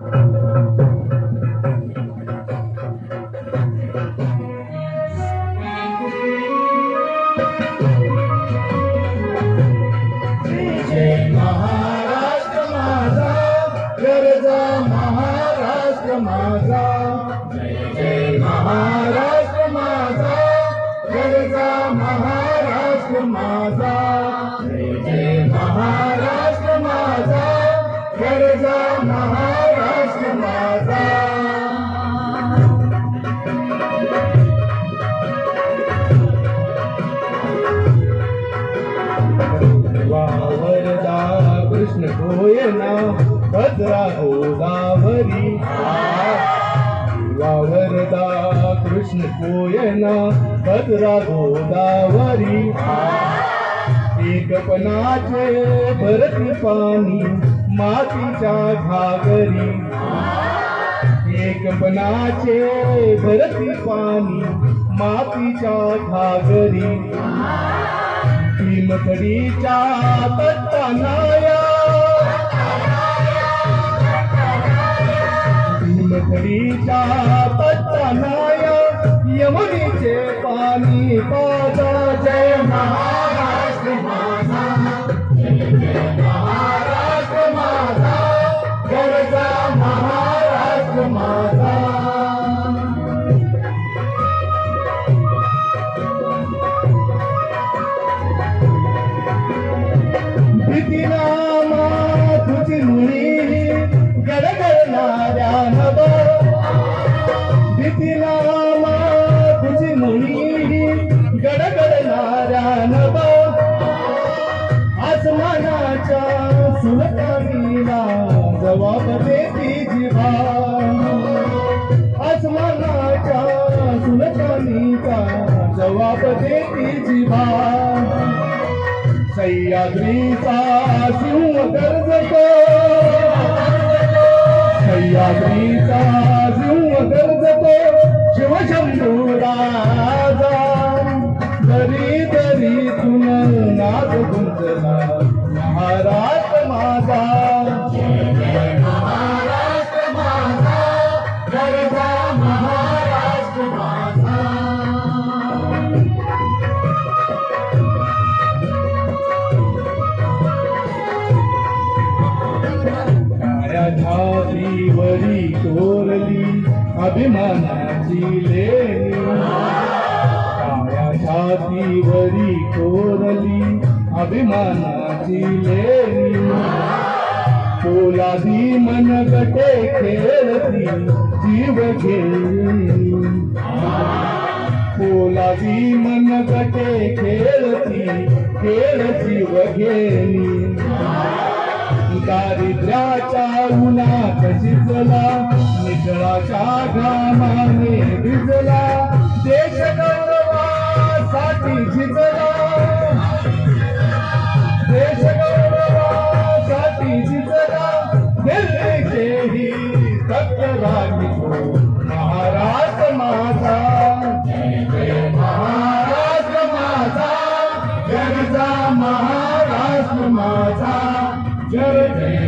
जय महाराष्ट्र माझा गरजा महाराष्ट्र माझा जय जय महाराष्ट्र वावरदा कृष्ण गोयना भद्रा हो गोदावरी वावरदा कृष्ण कोयना भद्रा हो गोदावरी एकपणाचे भरत पाणी मातीच्या घागरी. एकपणाचे भरती पाणी मातीच्या घागरी. भीमकडीच्या तत्तानाया भीमकडीच्या तत्तानाया यमुनीचे पाणी पादा जय महा भीतीनामा तुझी मुनी गडगडणाऱ्या नभ आसमानाच्या सुलतानीला जबाब देती जिभा आसमानाच्या सुलतानीचा जबाब देती जिभा सह्याद्रीचा सिंह गरजतो सह्याद्रीचा अभिमानाची लेणी. काया छातीवरी कोरली अभिमानाची लेणी. पोलादी मनगटे खेळती जीव घेणी पोलादी मनगटे खेळती खेळ जीव घेणी दारिद्र्याच्या उन्हात शिजला जळाच्या घामाने भिजला. देश गौरवासाठी झिजला देश गौरवासाठी झिजला दिल्लीचे ही तत्वरागी महाराज माझा महाराज माझा जगचा महाराष्ट्र माझा जय जय